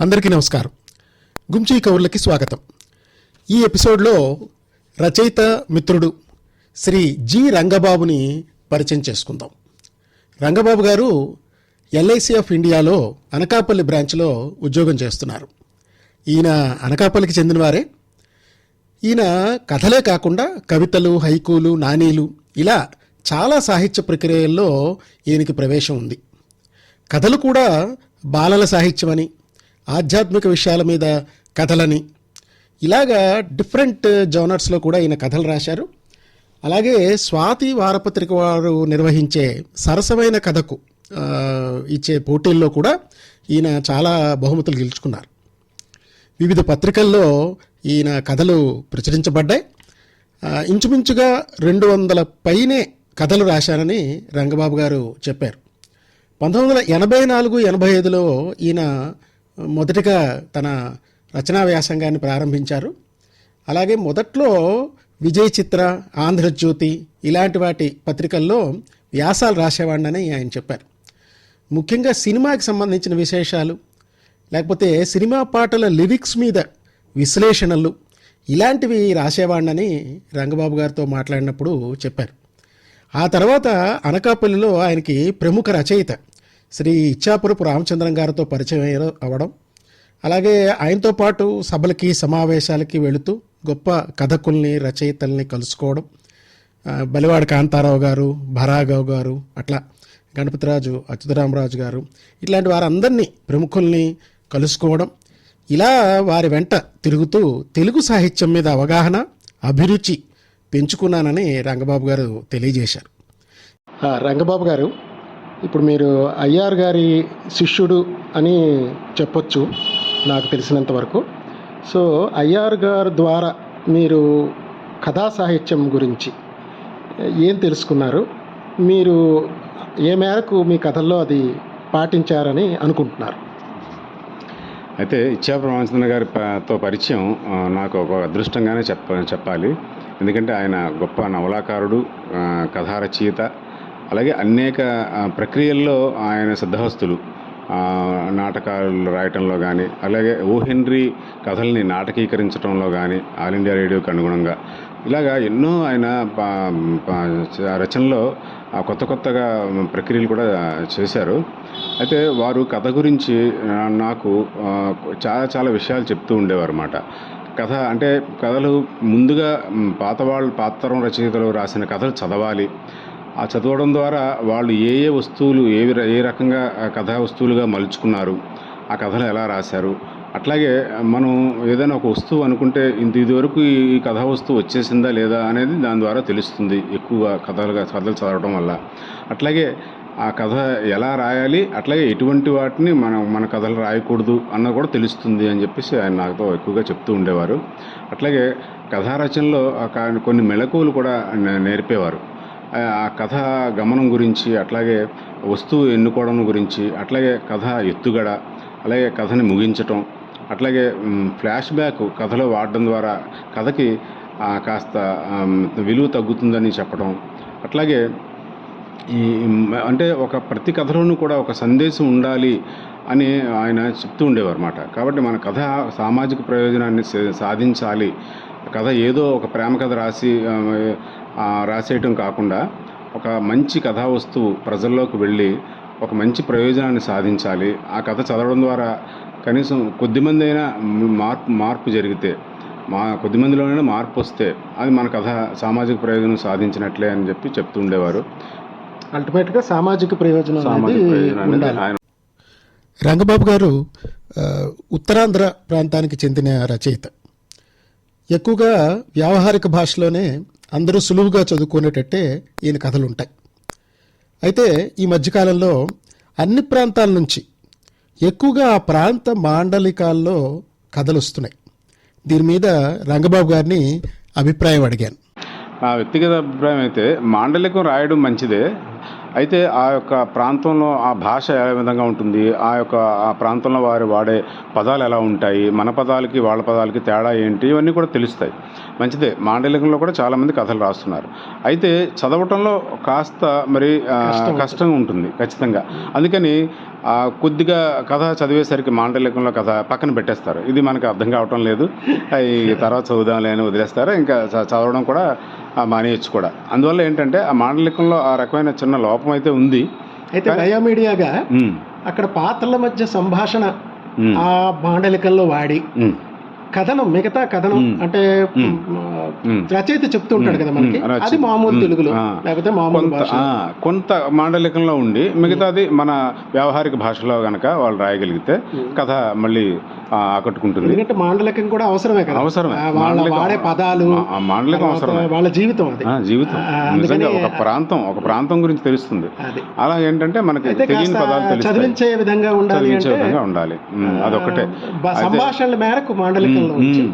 అందరికీ నమస్కారం. గుంచీ కవుర్లకి స్వాగతం. ఈ ఎపిసోడ్లో రచయిత మిత్రుడు శ్రీ జి రంగబాబుని పరిచయం చేసుకుందాం. రంగబాబు గారు ఎల్ఐసి ఆఫ్ ఇండియాలో అనకాపల్లి బ్రాంచ్లో ఉద్యోగం చేస్తున్నారు. ఈయన అనకాపల్లికి చెందినవారే. ఈయన కథలే కాకుండా కవితలు హైకూలు నానీలు ఇలా చాలా సాహిత్య ప్రక్రియల్లో ఈయనకి ప్రవేశం ఉంది. కథలు కూడా బాలల సాహిత్యమని ఆధ్యాత్మిక విషయాల మీద కథలని. ఇలాగా డిఫరెంట్ జోనర్స్లో కూడా ఈయన కథలు రాశారు. అలాగే స్వాతి వారపత్రిక వారు నిర్వహించే సరసమైన కథకు ఇచ్చే పోటీల్లో కూడా ఈయన చాలా బహుమతులు గెలుచుకున్నారు. వివిధ పత్రికల్లో ఈయన కథలు ప్రచురించబడ్డాయి. ఇంచుమించుగా రెండు వందల పైనే కథలు రాశారని రంగబాబు గారు చెప్పారు. పంతొమ్మిది వందల ఎనభై నాలుగు ఎనభై ఐదులో ఈయన మొదటిగా తన రచనా వ్యాసంగాన్ని ప్రారంభించారు. అలాగే మొదట్లో విజయ్ చిత్ర ఆంధ్రజ్యోతి ఇలాంటి వాటి పత్రికల్లో వ్యాసాలు రాసేవాడినని ఆయన చెప్పారు. ముఖ్యంగా సినిమాకి సంబంధించిన విశేషాలు లేకపోతే సినిమా పాటల లిరిక్స్ మీద విశ్లేషణలు ఇలాంటివి రాసేవాడినని రంగబాబు గారితో మాట్లాడినప్పుడు చెప్పారు. ఆ తర్వాత అనకాపల్లిలో ఆయనకి ప్రముఖ రచయిత శ్రీ ఇచ్చాపురపు రామచంద్రం గారితో పరిచయం అవ్వడం అలాగే ఆయనతో పాటు సభలకి సమావేశాలకి వెళుతూ గొప్ప కథకుల్ని రచయితల్ని కలుసుకోవడం బలివాడ కాంతారావు గారు భరాగావు గారు అట్లా గణపతిరాజు అచ్యుతరామరాజు గారు ఇట్లాంటి వారందరినీ ప్రముఖుల్ని కలుసుకోవడం ఇలా వారి వెంట తిరుగుతూ తెలుగు సాహిత్యం మీద అవగాహన అభిరుచి పెంచుకున్నానని రంగబాబు గారు తెలియజేశారు. రంగబాబు గారు ఇప్పుడు మీరు అయ్యార్ గారి శిష్యుడు అని చెప్పొచ్చు నాకు తెలిసినంత వరకు. సో అయ్యార్ గారు ద్వారా మీరు కథా సాహిత్యం గురించి ఏం తెలుసుకున్నారు? మీరు ఏ మేరకు మీ కథల్లో అది పాటించారని అనుకుంటున్నారు? అయితే ఇచ్చా రామచంద్ర గారి తో పరిచయం నాకు ఒక అదృష్టంగానే చెప్ప చెప్పాలి. ఎందుకంటే ఆయన గొప్ప నవలాకారుడు కథారచయిత అలాగే అనేక ప్రక్రియల్లో ఆయన సిద్ధహస్తులు. నాటకాలు రాయటంలో కానీ అలాగే ఓ హెన్రీ కథల్ని నాటకీకరించడంలో కానీ ఆల్ ఇండియా రేడియోకి అనుగుణంగా. ఇలాగా ఎన్నో ఆయన రచనలో కొత్త కొత్తగా ప్రక్రియలు కూడా చేశారు. అయితే వారు కథ గురించి నాకు చాలా చాలా విషయాలు చెప్తూ ఉండేవారు అన్నమాట కథ అంటే కథలు ముందుగా పాత వాళ్ళు పాతరం రచయితలు రాసిన కథలు చదవాలి. ఆ చదవడం ద్వారా వాళ్ళు ఏ ఏ వస్తువులు ఏ ఏ రకంగా కథా వస్తువులుగా మలుచుకున్నారు ఆ కథలు ఎలా రాశారు? అట్లాగే మనం ఏదైనా ఒక వస్తువు అనుకుంటే ఇంత ఇదివరకు ఈ కథా వస్తువు వచ్చేసిందా లేదా అనేది దాని ద్వారా తెలుస్తుంది ఎక్కువగా కథలుగా కథలు చదవడం వల్ల. అట్లాగే ఆ కథ ఎలా రాయాలి అట్లాగే ఎటువంటి వాటిని మనం మన కథలు రాయకూడదు అన్నది కూడా తెలుస్తుంది అని చెప్పేసి ఆయన నాతో ఎక్కువగా చెప్తూ ఉండేవారు. అట్లాగే కథా రచనలో కొన్ని మెళకువలు కూడా నే- నేర్పేవారు. ఆ కథ గమనం గురించి అట్లాగే వస్తువు ఎన్నుకోవడం గురించి అట్లాగే కథ ఎత్తుగడ అలాగే కథని ముగించటం అట్లాగే ఫ్లాష్ బ్యాక్ కథలో వాడడం ద్వారా కథకి కాస్త విలువ తగ్గుతుందని చెప్పడం అట్లాగే ఈ అంటే ఒక ప్రతి కథలోనూ కూడా ఒక సందేశం ఉండాలి అని ఆయన చెప్తూ ఉండేవారన్నమాట. కాబట్టి మన కథ సామాజిక ప్రయోజనాన్ని సాధించాలి. కథ ఏదో ఒక ప్రేమ కథ రాసి రాసేయటం కాకుండా ఒక మంచి కథా వస్తువు ప్రజల్లోకి వెళ్ళి ఒక మంచి ప్రయోజనాన్ని సాధించాలి. ఆ కథ చదవడం ద్వారా కనీసం కొద్దిమంది అయినా మార్పు మార్పు జరిగితే మా కొద్దిమందిలోనైనా మార్పు వస్తే అది మన కథ సామాజిక ప్రయోజనం సాధించినట్లే అని చెప్పి చెప్తూ ఉండేవారు. అల్టిమేట్గా సామాజిక ప్రయోజనం రంగబాబు గారు ఉత్తరాంధ్ర ప్రాంతానికి చెందిన రచయిత. ఎక్కువగా వ్యావహారిక భాషలోనే అందరూ సులువుగా చదువుకునేటట్టే ఈయన కథలు ఉంటాయి అయితే ఈ మధ్యకాలంలో అన్ని ప్రాంతాల నుంచి ఎక్కువగా ఆ ప్రాంత మాండలికాల్లో కథలు వస్తున్నాయి దీని మీద రంగబాబు గారిని అభిప్రాయం అడిగాను. ఆ వ్యక్తిగత అభిప్రాయం అయితే మాండలికం రాయడం మంచిదే. అయితే ఆ యొక్క ప్రాంతంలో ఆ భాష ఏ విధంగా ఉంటుంది? ఆ యొక్క ఆ ప్రాంతంలో వారు వాడే పదాలు ఎలా ఉంటాయి? మన పదాలకి వాళ్ళ పదాలకి తేడా ఏంటి? ఇవన్నీ కూడా తెలుస్తాయి. మంచిదే. మాండలికంలో కూడా చాలామంది కథలు రాస్తున్నారు. అయితే చదవటంలో కాస్త మరి కష్టంగా ఉంటుంది. ఖచ్చితంగా. అందుకని కొద్దిగా కథ చదివేసరికి మాండలికంలో కథ పక్కన పెట్టేస్తారు. ఇది మనకు అర్థం కావటం లేదు. ఈ తర్వాత చదువుదాంలే అని వదిలేస్తారు. ఇంకా చదవడం కూడా మానేయచ్చు కూడా. అందువల్ల ఏంటంటే ఆ మాండలికంలో ఆ రకమైన చిన్న లోపం అయితే ఉంది. అయితే బయోమీడియాగా అక్కడ పాత్రల మధ్య సంభాషణ ఆ మాండలికంలో వాడి కథనం మిగతా కథనం. అంటే. రచయిత చెప్తూ ఉంటాడు కదా. మనకి. అది మామూలు మ్మ్. తెలుగులో. లేకపోతే మామూలు కొంత మాండలికంలో ఉండి మిగతాది మన వ్యావహారిక భాషలో గనక వాళ్ళు రాయగలిగితే కథ మళ్ళీ ఆకట్టుకుంటుంది ఎందుకంటే మాండలికం కూడా అవసరమే కదా అవసరమే. ఆ, వాళ్ళ మాండలికం- వాడే పదాలు మాండలికం అవసరమే. వాళ్ళ జీవితం అది జీవితం నిజంగా ఒక ప్రాంతం ఒక ప్రాంతం గురించి తెలుస్తుంది అలా ఏంటంటే మనకి తెలియని పదాలు చదివించే విధంగా ఉండాలి చదివించే విధంగా ఉండాలి అదొకటే సంభాషణల మేరకు మాండలికంలో ఉమ్.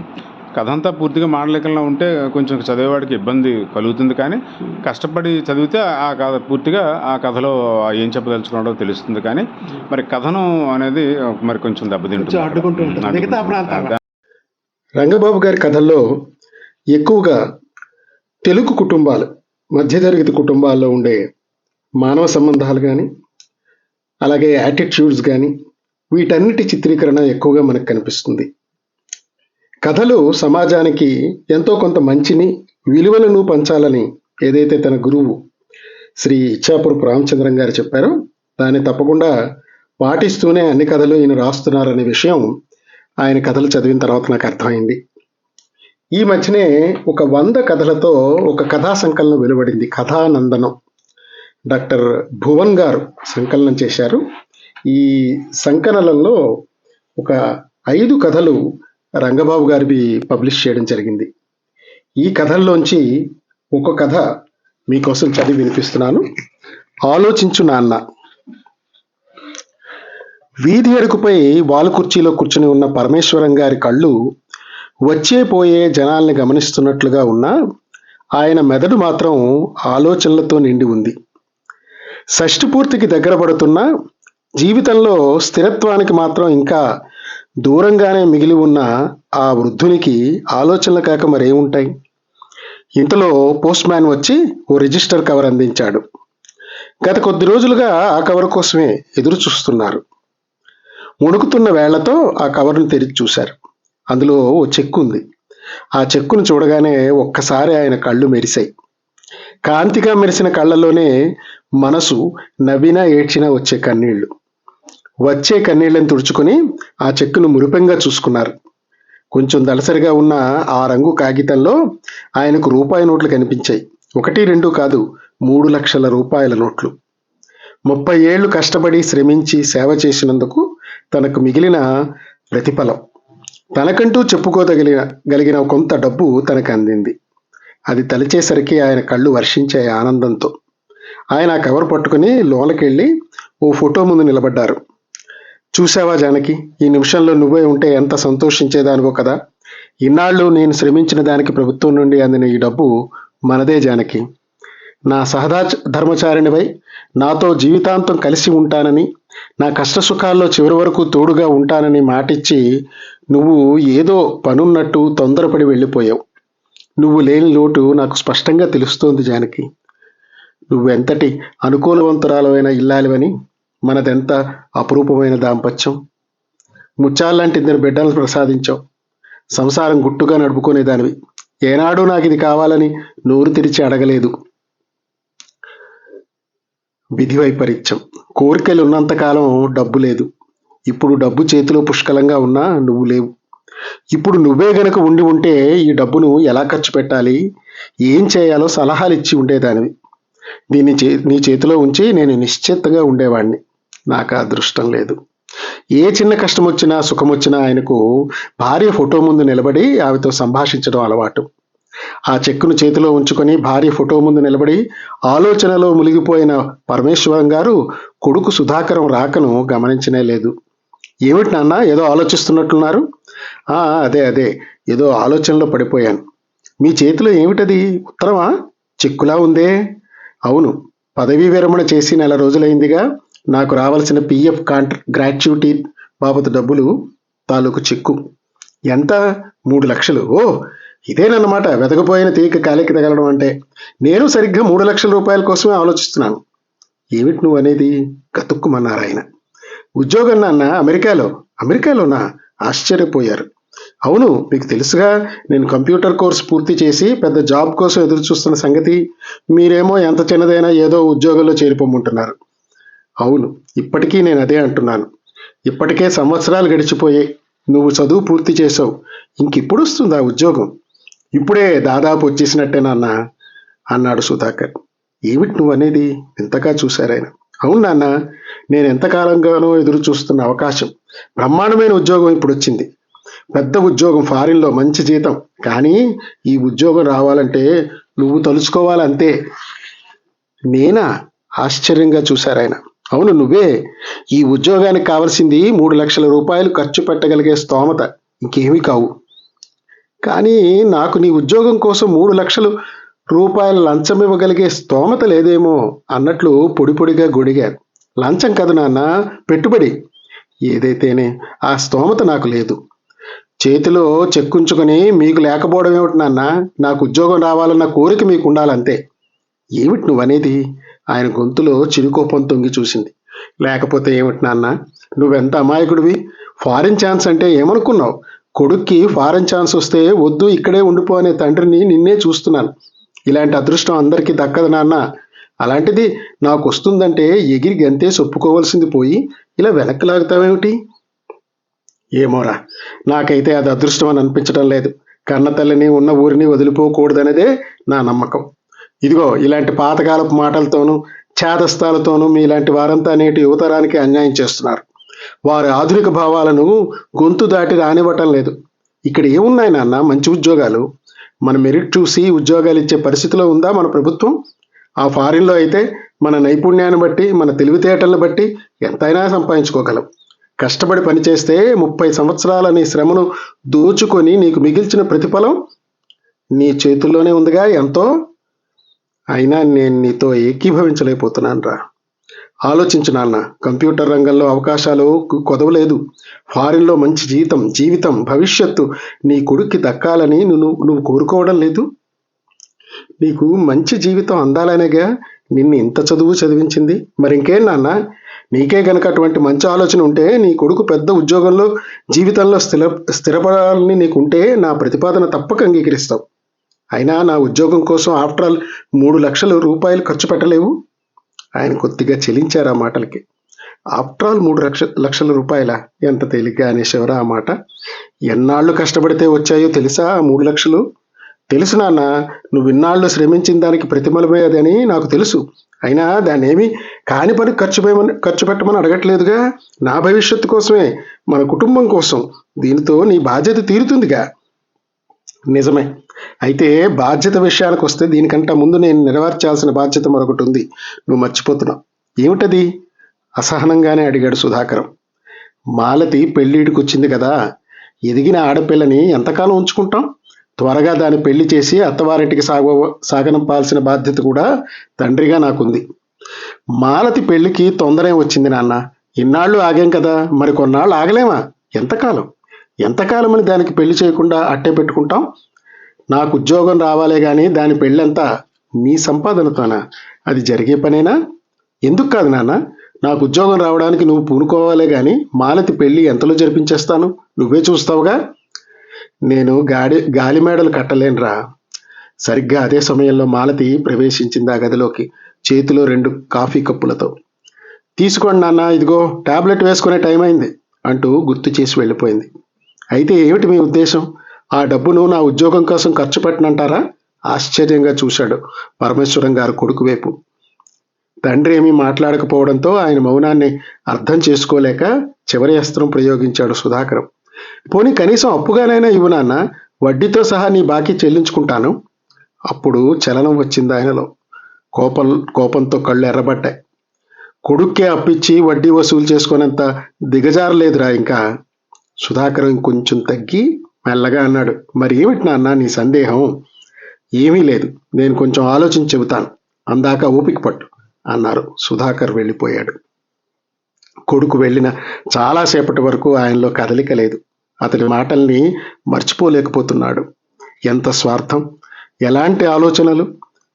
కథ అంతా పూర్తిగా మాండలికంలో ఉంటే కొంచెం చదివేవాడికి ఇబ్బంది కలుగుతుంది కానీ కష్టపడి చదివితే ఆ కథ పూర్తిగా ఆ కథలో ఏం చెప్పదలుచుకున్నాడో తెలుస్తుంది కానీ మరి కథనం అనేది మరి కొంచెం దెబ్బతింటుంది. రంగబాబు గారి కథల్లో ఎక్కువగా తెలుగు కుటుంబాలు మధ్యతరగతి కుటుంబాల్లో ఉండే మానవ సంబంధాలు కానీ అలాగే యాటిట్యూడ్స్ కానీ వీటన్నిటి చిత్రీకరణ ఎక్కువగా మనకు కనిపిస్తుంది. కథలు సమాజానికి ఎంతో కొంత మంచిని విలువలను పంచాలని ఏదైతే తన గురువు శ్రీ ఇచ్చాపురపు రామచంద్రం గారు చెప్పారో దాన్ని తప్పకుండా పాటిస్తూనే అన్ని కథలు ఈయన రాస్తున్నారనే విషయం ఆయన కథలు చదివిన తర్వాత నాకు అర్థమైంది. ఈ మధ్యనే ఒక వంద కథలతో ఒక కథా సంకలనం వెలువడింది. కథానందనం. డాక్టర్ భువన్ గారు సంకలనం చేశారు. ఈ సంకలనంలో ఒక ఐదు కథలు రంగబాబు గారివి పబ్లిష్ చేయడం జరిగింది. ఈ కథల్లోంచి ఒక కథ మీకోసం చదివి వినిపిస్తున్నాను. ఆలోచించు నాన్న. వీధి అడుగుపై వాలు కుర్చీలో కూర్చుని ఉన్న పరమేశ్వరం గారి కళ్ళు వచ్చే పోయే జనాల్ని గమనిస్తున్నట్లుగా ఉన్నా ఆయన మెదడు మాత్రం ఆలోచనలతో నిండి ఉంది. షష్టి పూర్తికి దగ్గర పడుతున్నా జీవితంలో స్థిరత్వానికి మాత్రం ఇంకా దూరంగానే మిగిలి ఉన్న ఆ వృద్ధునికి ఆలోచనలు కాక మరేముంటాయి ఇంతలో పోస్ట్ మ్యాన్ వచ్చి ఓ రిజిస్టర్ కవర్ అందించాడు. గత కొద్ది రోజులుగా ఆ కవర్ కోసమే ఎదురు చూస్తున్నారు. వణుకుతున్న వేళ్ళతో ఆ కవర్ను తెరిచి చూశారు. అందులో ఓ చెక్కు ఉంది. ఆ చెక్కును చూడగానే ఒక్కసారి ఆయన కళ్ళు మెరిశాయి. కాంతిగా మెరిసిన కళ్ళలోనే మనసు నవ్వినా ఏడ్చినా వచ్చే కన్నీళ్ళు. వచ్చే కన్నీళ్ళను తుడుచుకొని ఆ చెక్కును మురిపెంగా చూసుకున్నారు. కొంచెం దళసరిగా ఉన్న ఆ రంగు కాగితంలో ఆయనకు రూపాయి నోట్లు కనిపించాయి. ఒకటి రెండు కాదు మూడు లక్షల రూపాయల నోట్లు. ముప్పై ఏళ్ళు కష్టపడి శ్రమించి సేవ చేసినందుకు తనకు మిగిలిన ప్రతిఫలం. తనకంటూ చెప్పుకోదగిన గలిగిన కొంత డబ్బు తనకు అందింది. అది తలిచేసరికి ఆయన కళ్ళు వర్షించే ఆనందంతో. ఆయన ఆ కవర్ పట్టుకుని లోనకెళ్ళి ఓ ఫోటో ముందు నిలబడ్డారు. చూసావా జానకి? ఈ నిమిషంలో నువ్వే ఉంటే ఎంత సంతోషించేదానివో కదా. ఇన్నాళ్ళు నేను శ్రమించిన దానికి ప్రభుత్వం నుండి అందిన ఈ డబ్బు మనదే జానకి. నా సహదా ధర్మచారిణివై నాతో జీవితాంతం కలిసి ఉంటానని నా కష్ట సుఖాల్లో చివరి వరకు తోడుగా ఉంటానని మాటిచ్చి నువ్వు ఏదో పనున్నట్టు తొందరపడి వెళ్ళిపోయావు. నువ్వు లేని లోటు నాకు స్పష్టంగా తెలుస్తోంది జానకి. నువ్వెంతటి అనుకూలవంతురాలమైన ఇల్లాలివని మనదెంత అపురూపమైన దాంపత్యం? ముచ్చాల్లాంటి ఇద్దరు బిడ్డలను ప్రసాదించావు. సంసారం గుట్టుగా నడుపుకునేదానివి. ఏనాడు నాకు ఇది కావాలని నోరు తెరిచి అడగలేదు. విధి వైపరీత్యం. కోరికలు ఉన్నంతకాలం డబ్బు లేదు. ఇప్పుడు డబ్బు చేతిలో పుష్కలంగా ఉన్నా నువ్వు లేవు. ఇప్పుడు నువ్వే గనక ఉండి ఉంటే ఈ డబ్బును ఎలా ఖర్చు పెట్టాలి? ఏం చేయాలో సలహాలు ఇచ్చి ఉండేదానివి. దీన్ని చే నీ చేతిలో ఉంచి నేను నిశ్చితంగా ఉండేవాడిని నాకు అదృష్టం లేదు. ఏ చిన్న కష్టం వచ్చినా సుఖం వచ్చినా ఆయనకు భార్య ఫోటో ముందు నిలబడి ఆమెతో సంభాషించడం అలవాటు. ఆ చెక్కును చేతిలో ఉంచుకొని భార్య ఫోటో ముందు నిలబడి ఆలోచనలో మునిగిపోయిన పరమేశ్వరం గారు కొడుకు సుధాకరం రాకను గమనించనే లేదు. ఏమిటి నాన్న ఏదో ఆలోచిస్తున్నట్లున్నారు అదే అదే ఏదో ఆలోచనలో పడిపోయాను. మీ చేతిలో ఏమిటది? ఉత్తరమా? చెక్కులా ఉందే? అవును పదవీ విరమణ చేసి నెల రోజులైందిగా నాకు రావాల్సిన పిఎఫ్ కాంట్ర గ్రాట్యుటీ బాబతు డబ్బులు తాలూకు చెక్కు. ఎంత? మూడు లక్షలు. ఓ ఇదేనన్నమాట వెతకపోయిన తీక కాలికి తగలడం అంటే. నేను సరిగ్గా మూడు లక్షల రూపాయల కోసమే ఆలోచిస్తున్నాను. ఏమిటి నువ్వు అనేది? గతుక్కుమన్నారు ఆయన ఉద్యోగం నాన్న అమెరికాలో. అమెరికాలోనా? ఆశ్చర్యపోయారు. అవును మీకు తెలుసుగా నేను కంప్యూటర్ కోర్స్ పూర్తి చేసి పెద్ద జాబ్ కోసం ఎదురు చూస్తున్న సంగతి మీరేమో ఎంత చిన్నదైనా ఏదో ఉద్యోగంలో చేరిపోమంటున్నారు అవును ఇప్పటికీ నేను అదే అంటున్నాను. ఇప్పటికే సంవత్సరాలు గడిచిపోయాయి నువ్వు చదువు పూర్తి చేసావు ఇంకిప్పుడు వస్తుందా ఉద్యోగం? ఇప్పుడే దాదాపు వచ్చేసినట్టే అన్నాడు సుధాకర్. ఏమిటి నువ్వు అనేది? ఎంతగా చూశారాయన అవును నాన్న నేను ఎంతకాలంగానో ఎదురు చూస్తున్న అవకాశం. బ్రహ్మాండమైన ఉద్యోగం ఇప్పుడు వచ్చింది. పెద్ద ఉద్యోగం ఫారిన్లో మంచి జీతం. కానీ ఈ ఉద్యోగం రావాలంటే నువ్వు తలుచుకోవాలంతే. నేనా? ఆశ్చర్యంగా చూశారాయన అవును నువ్వే. ఈ ఉద్యోగానికి కావలసింది మూడు లక్షల రూపాయలు ఖర్చు పెట్టగలిగే స్తోమత. ఇంకేమీ కావు. కానీ నాకు నీ ఉద్యోగం కోసం మూడు లక్షలు రూపాయల లంచం ఇవ్వగలిగే స్తోమత లేదేమో అన్నట్లు పొడి పొడిగా గొడిగారు లంచం కాదు నాన్న పెట్టుబడి. ఏదైతేనే ఆ స్తోమత నాకు లేదు. చేతిలో చెక్కుంచుకొని మీకు లేకపోవడం ఏమిటి నాన్న? నాకు ఉద్యోగం రావాలన్న కోరిక మీకు ఉండాలంతే ఏమిటి నువ్వనేది? ఆయన గొంతులో చిరుకోపం తొంగి చూసింది. లేకపోతే ఏమిటి నాన్న? నువ్వెంత అమాయకుడివి? ఫారిన్ ఛాన్స్ అంటే ఏమనుకున్నావు? కొడుక్కి ఫారెన్ ఛాన్స్ వస్తే వద్దు ఇక్కడే ఉండిపో అనే తండ్రిని నిన్నే చూస్తున్నాను. ఇలాంటి అదృష్టం అందరికీ దక్కదు నాన్న. అలాంటిది నాకు వస్తుందంటే ఎగిరి గంతే ఒప్పుకోవాల్సింది పోయి ఇలా వెనక్కి లాగుతావేమిటి ఏమోరా నాకైతే అది అదృష్టం అని అనిపించడం లేదు. కన్న తల్లిని ఉన్న ఊరిని వదిలిపోకూడదనేదే నా నమ్మకం. ఇదిగో ఇలాంటి పాతకాలపు మాటలతోనూ చేదస్తాలతోనూ మీలాంటి వారంతా నేటి యువతరానికి అన్యాయం చేస్తున్నారు. వారి ఆధునిక భావాలను గొంతు దాటి రానివ్వటం లేదు. ఇక్కడ ఏమున్నాయి నాన్న? మంచి ఉద్యోగాలు. మన మెరిట్ చూసి ఉద్యోగాలు ఇచ్చే పరిస్థితిలో ఉందా మన ప్రభుత్వం? ఆ ఫారిన్లో అయితే మన నైపుణ్యాన్ని బట్టి మన తెలివితేటలను బట్టి ఎంతైనా సంపాదించుకోగలం. కష్టపడి పనిచేస్తే ముప్పై సంవత్సరాల నీ శ్రమను దోచుకొని నీకు మిగిల్చిన ప్రతిఫలం నీ చేతుల్లోనే ఉందిగా ఎంతో? అయినా నేను నీతో ఏకీభవించలేకపోతున్నాను రా ఆలోచించు నాన్న కంప్యూటర్ రంగంలో అవకాశాలు కు- కొదవలేదు. ఫారిన్లో మంచి జీతం జీవితం భవిష్యత్తు నీ కొడుక్కి దక్కాలని నువ్వు నువ్వు కోరుకోవడం లేదు. నీకు మంచి జీవితం అందాలనేగా నిన్ను ఇంత చదువు చదివించింది. మరి ఇంకేం నాన్న నీకే గనక అటువంటి మంచి ఆలోచన ఉంటే నీ కొడుకు పెద్ద ఉద్యోగంలో జీవితంలో స్థిర స్థిరపడాలని నీకుంటే నా ప్రతిపాదన తప్పక అంగీకరిస్తావు. అయినా నా ఉద్యోగం కోసం ఆఫ్టర్ ఆల్ మూడు లక్షల రూపాయలు ఖర్చు పెట్టలేవు. ఆయన కొద్దిగా చెలించారు ఆ మాటలకి. ఆఫ్టర్ ఆల్ మూడు లక్ష లక్షల రూపాయల? ఎంత తేలిగ్గా అనేసేవరా ఆ మాట. ఎన్నాళ్ళు కష్టపడితే వచ్చాయో తెలుసా ఆ మూడు లక్షలు? తెలుసు నాన్న నువ్వు ఇన్నాళ్ళు శ్రమించిన దానికి ప్రతిమలమయ్యేదని నాకు తెలుసు. అయినా దాన్ని ఏమి కాని పని ఖర్చు పెట్టమని ఖర్చు పెట్టమని అడగట్లేదుగా? నా భవిష్యత్తు కోసమే మన కుటుంబం కోసం. దీనితో నీ బాధ్యత తీరుతుందిగా. నిజమే. అయితే బాధ్యత విషయానికి వస్తే దీనికంటే ముందు నేను నెరవేర్చాల్సిన బాధ్యత మరొకటి ఉంది. నువ్వు మర్చిపోతున్నావు. ఏమిటది? అసహనంగానే అడిగాడు సుధాకరం. మాలతి పెళ్ళిడికి వచ్చింది కదా. ఎదిగిన ఆడపిల్లని ఎంతకాలం ఉంచుకుంటాం? త్వరగా దాన్ని పెళ్ళి చేసి అత్తవారింటికి సాగ సాగనంపాల్సిన బాధ్యత కూడా తండ్రిగా నాకుంది. మాలతి పెళ్ళికి తొందరే వచ్చింది నాన్న? ఇన్నాళ్ళు ఆగాం కదా. మరి కొన్నాళ్ళు ఆగలేమా? ఎంతకాలం? ఎంతకాలమని దానికి పెళ్ళి చేయకుండా అట్టే పెట్టుకుంటాం? నాకు ఉద్యోగం రావాలే కానీ దాని పెళ్ళంతా నీ సంపాదనతోనా? అది జరిగే పనేనా? ఎందుకు కాదు నాన్న? నాకు ఉద్యోగం రావడానికి నువ్వు పూనుకోవాలే కానీ మాలతి పెళ్ళి ఎంతలో జరిపించేస్తాను? నువ్వే చూస్తావుగా? నేను గాడి గాలిమేడలు కట్టలేనురా. సరిగ్గా అదే సమయంలో మాలతి ప్రవేశించింది ఆ గదిలోకి చేతిలో రెండు కాఫీ కప్పులతో. తీసుకోండి నాన్న ఇదిగో టాబ్లెట్ వేసుకునే టైం అయింది అంటూ గుర్తు చేసి వెళ్ళిపోయింది. అయితే ఏమిటి మీ ఉద్దేశం? ఆ డబ్బును నా ఉద్యోగం కోసం ఖర్చు పెట్టనంటారా? ఆశ్చర్యంగా చూశాడు పరమేశ్వరం గారు కొడుకు వైపు. తండ్రి ఏమీ మాట్లాడకపోవడంతో ఆయన మౌనాన్ని అర్థం చేసుకోలేక చివరి అస్త్రం ప్రయోగించాడు సుధాకరం. పోనీ కనీసం అప్పుగానైనా ఇవ్వు నాన్న వడ్డీతో సహా నీ బాకీ చెల్లించుకుంటాను. అప్పుడు చలనం వచ్చింది ఆయనలో. కోపం కోపంతో కళ్ళు ఎర్రబడ్డాయి కొడుక్కే అప్పిచ్చి వడ్డీ వసూలు చేసుకునేంత దిగజారలేదురా ఇంకా. సుధాకర్ కొంచెం తగ్గి మెల్లగా అన్నాడు మరి ఏమిటి నాన్న నీ సందేహం? ఏమీ లేదు నేను కొంచెం ఆలోచించి చెబుతాను అందాక ఓపిక పట్టు అన్నారు. సుధాకర్ వెళ్ళిపోయాడు. కొడుకు వెళ్ళిన చాలాసేపటి వరకు ఆయనలో కదలిక లేదు. అతడి మాటల్ని మర్చిపోలేకపోతున్నాడు. ఎంత స్వార్థం ఎలాంటి ఆలోచనలు?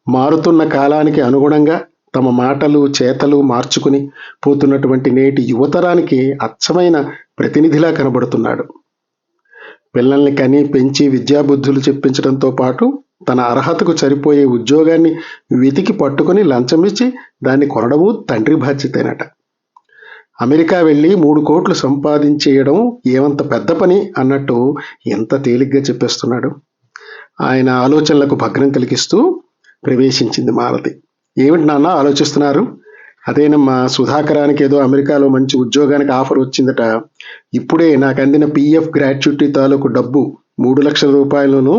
మారుతున్న కాలానికి అనుగుణంగా తమ మాటలు చేతలు మార్చుకుని పోతున్నటువంటి నేటి యువతరానికి అచ్చమైన ప్రతినిధిలా కనబడుతున్నాడు. పిల్లల్ని కని పెంచి విద్యాబుద్ధులు చెప్పించడంతో పాటు తన అర్హతకు సరిపోయే ఉద్యోగాన్ని వెతికి పట్టుకొని లంచమిచ్చి దాన్ని కొనడము తండ్రి బాధ్యతేనట. అమెరికా వెళ్ళి మూడు కోట్లు సంపాదించేయడం ఏమంత పెద్ద పని అన్నట్టు ఎంత తేలిగ్గా చెప్పేస్తున్నాడు. ఆయన ఆలోచనలకు భగ్నం కలిగిస్తూ ప్రవేశించింది మాలతి. ఏమిటి నాన్న ఆలోచిస్తున్నారు? అదేనమ్మా సుధాకరానికి ఏదో అమెరికాలో మంచి ఉద్యోగానికి ఆఫర్ వచ్చిందట. ఇప్పుడే నాకు అందిన పిఎఫ్ గ్రాట్యుటీ తాలూకు డబ్బు మూడు లక్షల రూపాయలను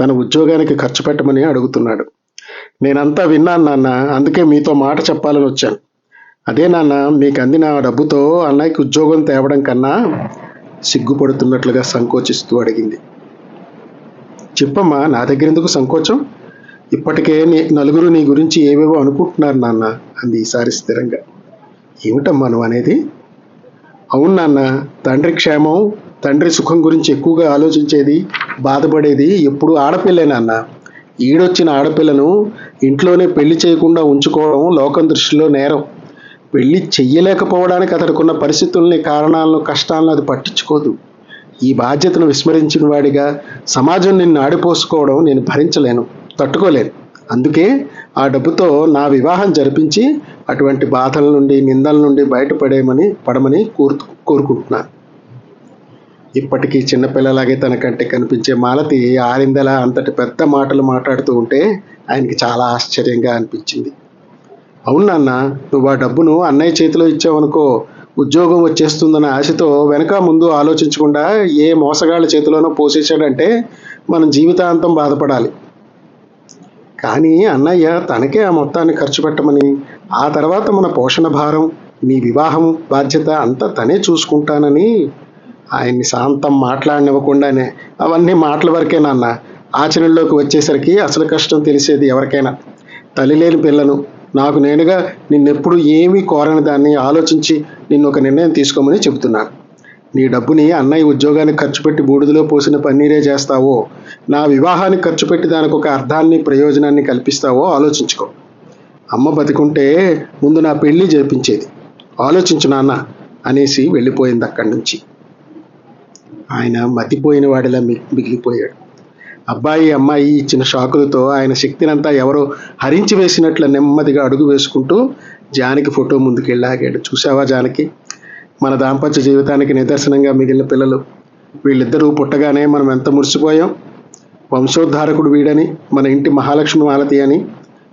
తన ఉద్యోగానికి ఖర్చు పెట్టమని అడుగుతున్నాడు. నేనంతా విన్నాను నాన్న అందుకే మీతో మాట చెప్పాలని వచ్చాను. అదే నాన్న మీకు అందిన డబ్బుతో అన్నయ్యకి ఉద్యోగం తేవడం కన్నా సిగ్గుపడుతున్నట్లుగా సంకోచిస్తూ అడిగింది. చెప్పమ్మా నా దగ్గర ఎందుకు సంకోచం? ఇప్పటికే నీ నలుగురు నీ గురించి ఏవేవో అనుకుంటున్నారు నాన్న అంది ఈసారి స్థిరంగా. ఏమిటమ్మా నువ్వు అనేది? అవును నాన్న తండ్రి క్షేమం తండ్రి సుఖం గురించి ఎక్కువగా ఆలోచించేది బాధపడేది ఎప్పుడు ఆడపిల్లే నాన్న. ఈడొచ్చిన ఆడపిల్లను ఇంట్లోనే పెళ్ళి చేయకుండా ఉంచుకోవడం లోకం దృష్టిలో నేరం. పెళ్ళి చెయ్యలేకపోవడానికి అతడుకున్న పరిస్థితుల్ని కారణాలను కష్టాలను అది పట్టించుకోదు. ఈ బాధ్యతను విస్మరించిన వాడిగా సమాజం నిన్ను ఆడిపోసుకోవడం నేను భరించలేను. తట్టుకోలేదు. అందుకే ఆ డబ్బుతో నా వివాహం జరిపించి అటువంటి బాధల నుండి నిందల నుండి బయటపడేమని పడమని కోరు కోరుకుంటున్నాను ఇప్పటికీ చిన్నపిల్లలాగే తన కంటే కనిపించే మాలతి ఆరిందల అంతటి పెద్ద మాటలు మాట్లాడుతూ ఉంటే ఆయనకి చాలా ఆశ్చర్యంగా అనిపించింది. అవును నాన్న నువ్వు ఆ డబ్బును అన్నయ్య చేతిలో ఇచ్చావనుకో ఉద్యోగం వచ్చేస్తుందన్న ఆశతో వెనక ముందు ఆలోచించకుండా ఏ మోసగాళ్ళ చేతిలోనో పోసేసాడంటే మనం జీవితాంతం బాధపడాలి. కానీ అన్నయ్య తనకే ఆ మొత్తాన్ని ఖర్చు పెట్టమని ఆ తర్వాత మన పోషణ భారం మీ వివాహం బాధ్యత అంతా తనే చూసుకుంటానని ఆయన్ని శాంతం మాట్లాడనివ్వకుండానే. అవన్నీ మాటల వరకే నాన్న. ఆచరణలోకి వచ్చేసరికి అసలు కష్టం తెలిసేది ఎవరికైనా. తల్లి లేని పిల్లను. నాకు నేనుగా నిన్నెప్పుడు ఏమీ కోరని దాన్ని ఆలోచించి నిన్ను ఒక నిర్ణయం తీసుకోమని చెబుతున్నాను. నీ డబ్బుని అన్నయ్య ఉద్యోగానికి ఖర్చు పెట్టి బూడిదలో పోసిన పన్నీరే చేస్తావో నా వివాహానికి ఖర్చు పెట్టి దానికి ఒక అర్థాన్ని ప్రయోజనాన్ని కల్పిస్తావో ఆలోచించుకో. అమ్మ బతికుంటే ముందు నా పెళ్ళి జరిపించేది. ఆలోచించు నాన్న అనేసి వెళ్ళిపోయింది అక్కడి నుంచి. ఆయన మతిపోయిన వాడిలా మిగిలిపోయాడు. అబ్బాయి అమ్మాయి ఇచ్చిన షాకులతో ఆయన శక్తినంతా ఎవరో హరించి వేసినట్లు నెమ్మదిగా అడుగు వేసుకుంటూ జానకి ఫోటో ముందుకెళ్ళాగాడు చూసావా జానకి? మన దాంపత్య జీవితానికి నిదర్శనంగా మిగిలిన పిల్లలు. వీళ్ళిద్దరూ పుట్టగానే మనం ఎంత మురిసిపోయాం? వంశోద్ధారకుడు వీడని మన ఇంటి మహాలక్ష్మి మాలతి అని.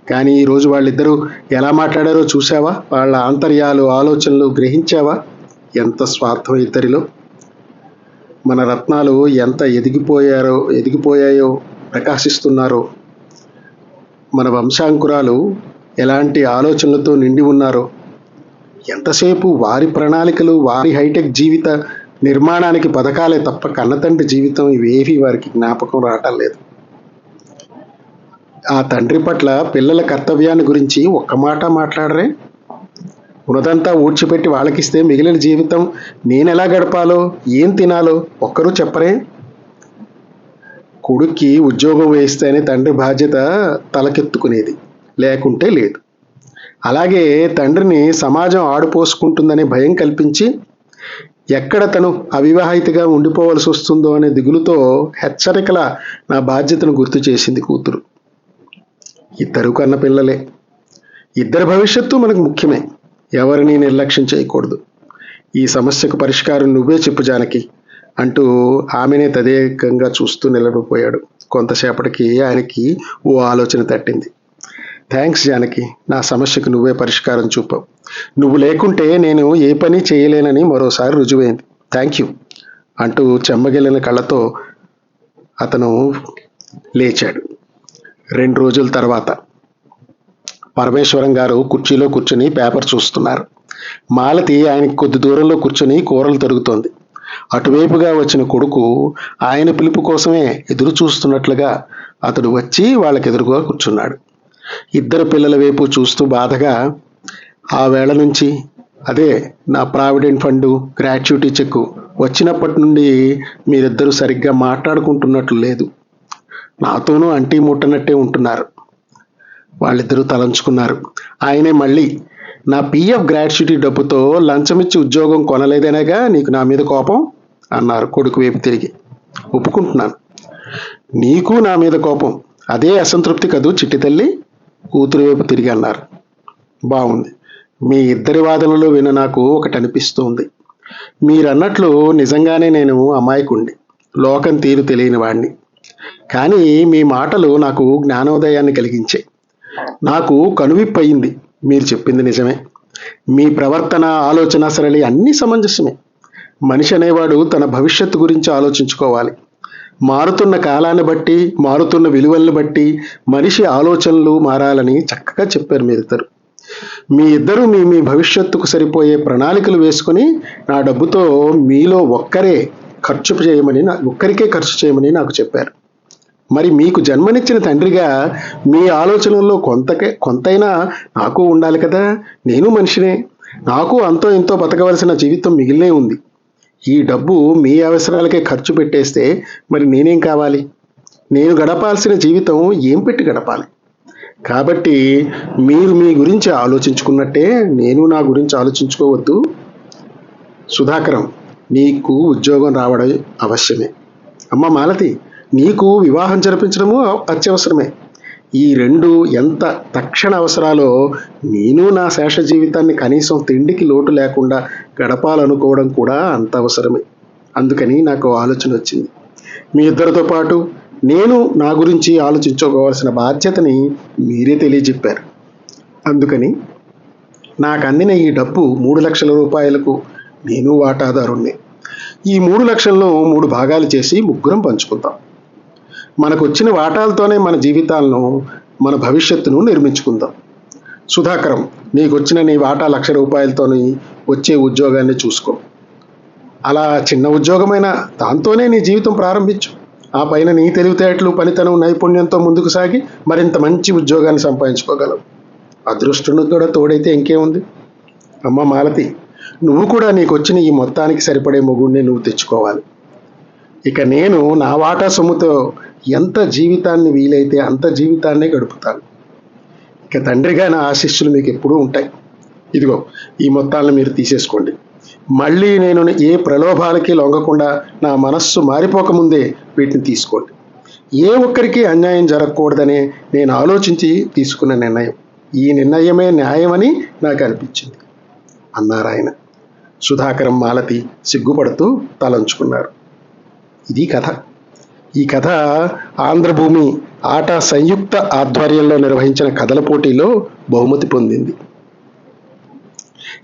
కానీ ఈరోజు వాళ్ళిద్దరూ ఎలా మాట్లాడారో చూసావా వాళ్ళ ఆంతర్యాలు ఆలోచనలు గ్రహించావా? ఎంత స్వార్థం ఇద్దరిలో. మన రత్నాలు ఎంత ఎదిగిపోయారో ఎదిగిపోయాయో ప్రకాశిస్తున్నారో. మన వంశాంకురాలు ఎలాంటి ఆలోచనలతో నిండి ఉన్నారో. ఎంతసేపు వారి ప్రణాళికలు వారి హైటెక్ జీవిత నిర్మాణానికి పథకాలే తప్ప కన్నతండ్రి జీవితం ఇవేవి వారికి జ్ఞాపకం రావటం లేదు. ఆ తండ్రి పట్ల పిల్లల కర్తవ్యాన్ని గురించి ఒక్క మాట మాట్లాడరే? ఉన్నదంతా ఊడ్చిపెట్టి వాళ్ళకిస్తే మిగిలిన జీవితం నేను ఎలా గడపాలో ఏం తినాలో ఒక్కరూ చెప్పరే? కొడుక్కి ఉద్యోగం వేస్తేనే తండ్రి బాధ్యత తలకెత్తుకునేది. లేకుంటే లేదు. అలాగే తండ్రిని సమాజం ఆడుపోసుకుంటుందనే భయం కల్పించి ఎక్కడ తను అవివాహితగా ఉండిపోవలసి వస్తుందో అనే దిగులుతో హెచ్చరికల నా బాధ్యతను గుర్తు చేసింది కూతురు. ఇద్దరు కన్న పిల్లలే. ఇద్దరి భవిష్యత్తు మనకు ముఖ్యమే. ఎవరిని నిర్లక్ష్యం చేయకూడదు. ఈ సమస్యకు పరిష్కారం నువ్వే చెప్పు జానకి అంటూ ఆమెనే తదేకంగా చూస్తూ నిలబడిపోయాడు. కొంతసేపటికి ఆయనకి ఓ ఆలోచన తట్టింది. థ్యాంక్స్ జానకి నా సమస్యకు నువ్వే పరిష్కారం చూపావు నువ్వు లేకుంటే నేను ఏ పని చేయలేనని మరోసారి రుజువైంది. థ్యాంక్ యూ అంటూ చెమ్మగిలిన కళ్ళతో అతను లేచాడు. రెండు రోజుల తర్వాత పరమేశ్వరం గారు కుర్చీలో కూర్చుని పేపర్ చూస్తున్నారు. మాలతి ఆయనకి కొద్ది దూరంలో కూర్చుని కూరలు తరుగుతోంది. అటువైపుగా వచ్చిన కొడుకు ఆయన పిలుపు కోసమే ఎదురు చూస్తున్నట్లుగా అతడు వచ్చి వాళ్ళకి ఎదురుగా కూర్చున్నాడు. ఇద్దరు పిల్లల వైపు చూస్తూ బాధగా ఆ వేళ నుంచి అదే నా ప్రావిడెంట్ ఫండు గ్రాట్యుటీ చెక్ వచ్చినప్పటి నుండి మీరిద్దరూ సరిగ్గా మాట్లాడుకుంటున్నట్లు లేదు. నాతోనూ అంటీ ముట్టనట్టే ఉంటున్నారు. వాళ్ళిద్దరూ తలంచుకున్నారు. ఆయనే మళ్ళీ నా పిఎఫ్ గ్రాట్యుటీ డబ్బుతో లంచమిచ్చి ఉద్యోగం కొనలేదనేగా నీకు నా మీద కోపం? అన్నారు కొడుకు వైపు తిరిగి. ఒప్పుకుంటున్నాను. నీకు నా మీద కోపం? అదే అసంతృప్తి కదూ చిట్టి తల్లి? కూతురు వైపు తిరిగి అన్నారు. బాగుంది మీ ఇద్దరి వాదనలు విన నాకు ఒకటి అనిపిస్తుంది. మీరన్నట్లు నిజంగానే నేను అమాయకుండి. లోకం తీరు తెలియని వాణ్ణి. కానీ మీ మాటలు నాకు జ్ఞానోదయాన్ని కలిగించాయి. నాకు కనువిప్పు అయింది మీరు చెప్పింది నిజమే. మీ ప్రవర్తన ఆలోచన సరళి అన్నీ సమంజసమే. మనిషి అనేవాడు తన భవిష్యత్తు గురించి ఆలోచించుకోవాలి. మారుతున్న కాలాన్ని బట్టి మారుతున్న విలువలను బట్టి మనిషి ఆలోచనలు మారాలని చక్కగా చెప్పారు మీరిద్దరు మీ ఇద్దరు మీ మీ భవిష్యత్తుకు సరిపోయే ప్రణాళికలు వేసుకుని నా డబ్బుతో మీలో ఒక్కరే ఖర్చు చేయమని నా ఒక్కరికే ఖర్చు చేయమని నాకు చెప్పారు. మరి మీకు జన్మనిచ్చిన తండ్రిగా మీ ఆలోచనల్లో కొంతకే కొంతైనా నాకు ఉండాలి కదా? నేను మనిషినే. నాకు అంతో ఇంతో బతకవలసిన జీవితం మిగిలినే ఉంది. ఈ డబ్బు మీ అవసరాలకే ఖర్చు పెట్టేస్తే మరి నేనేం కావాలి? నేను గడపాల్సిన జీవితం ఏం పెట్టి గడపాలి? కాబట్టి మీరు మీ గురించి ఆలోచించుకున్నట్టే నేను నా గురించి ఆలోచించుకోవద్దు. సుధాకరం నీకు ఉద్యోగం రావడం అవశ్యమే. అమ్మ మాలతి నీకు వివాహం జరిపించడము అత్యవసరమే. ఈ రెండు ఎంత తక్షణ అవసరాలో నేను నా శేష జీవితాన్ని కనీసం తిండికి లోటు లేకుండా గడపాలనుకోవడం కూడా అంత అవసరమే. అందుకని నాకు ఆలోచన వచ్చింది. మీ ఇద్దరితో పాటు నేను నా గురించి ఆలోచించుకోవాల్సిన బాధ్యతని మీరే తెలియజెప్పారు. అందుకని నాకు అందిన ఈ డబ్బు మూడు లక్షల రూపాయలకు నేను వాటాదారుణ్ణి. ఈ మూడు లక్షలను మూడు భాగాలు చేసి ముగ్గురం పంచుకుందాం మనకు వచ్చిన వాటాలతోనే మన జీవితాలను మన భవిష్యత్తును నిర్మించుకుందాం. సుధాకరం నీకు వచ్చిన నీ వాటా లక్ష రూపాయలతోని వచ్చే ఉద్యోగాన్ని చూసుకో. అలా చిన్న ఉద్యోగమైన దాంతోనే నీ జీవితం ప్రారంభించు. ఆ పైన నీ తెలివితేటలు పనితనం నైపుణ్యంతో ముందుకు సాగి మరింత మంచి ఉద్యోగాన్ని సంపాదించుకోగలవు. అదృష్టం కూడా తోడైతే ఇంకేముంది? అమ్మ మాలతి నువ్వు కూడా నీకు వచ్చిన ఈ మొత్తానికి సరిపడే మొగుడిని నువ్వు తెచ్చుకోవాలి. ఇక నేను నా వాటా సొమ్ముతో ఎంత జీవితాన్ని వీలైతే అంత జీవితాన్నే గడుపుతాను. ఇక తండ్రిగా నా ఆశిస్సులు మీకు ఎప్పుడూ ఉంటాయి. ఇదిగో ఈ మొత్తాలను మీరు తీసేసుకోండి. మళ్ళీ నేను ఏ ప్రలోభాలకి లొంగకుండా నా మనస్సు మారిపోకముందే వీటిని తీసుకోండి. ఏ ఒక్కరికి అన్యాయం జరగకూడదనే నేను ఆలోచించి తీసుకున్న నిర్ణయం. ఈ నిర్ణయమే న్యాయమని నాకు అనిపించింది. అన్నారు ఆయన సుధాకరం మాలతి సిగ్గుపడుతూ తలంచుకున్నారు. ఇది కథ. ఈ కథ ఆంధ్రభూమి ఆట సంయుక్త ఆధ్వర్యంలో నిర్వహించిన కథల పోటీలో బహుమతి పొందింది.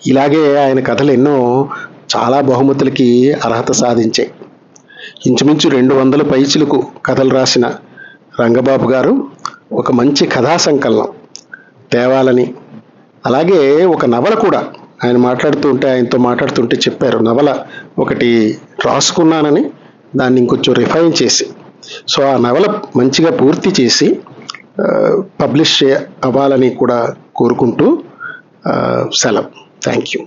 ఇలాగే ఆయన కథలు ఎన్నో చాలా బహుమతులకి అర్హత సాధించాయి. ఇంచుమించు రెండు వందల పైచులకు కథలు రాసిన రంగబాబు గారు ఒక మంచి కథా సంకలనం తేవాలని. అలాగే ఒక నవల కూడా ఆయన మాట్లాడుతుంటే ఆయనతో మాట్లాడుతుంటే చెప్పారు. నవల ఒకటి రాసుకున్నానని దాన్ని ఇంకొంచెం రిఫైన్ చేసి సో ఆ నవల మంచిగా పూర్తి చేసి పబ్లిష్ అవ్వాలని కూడా కోరుకుంటూ సెలవు. Thank you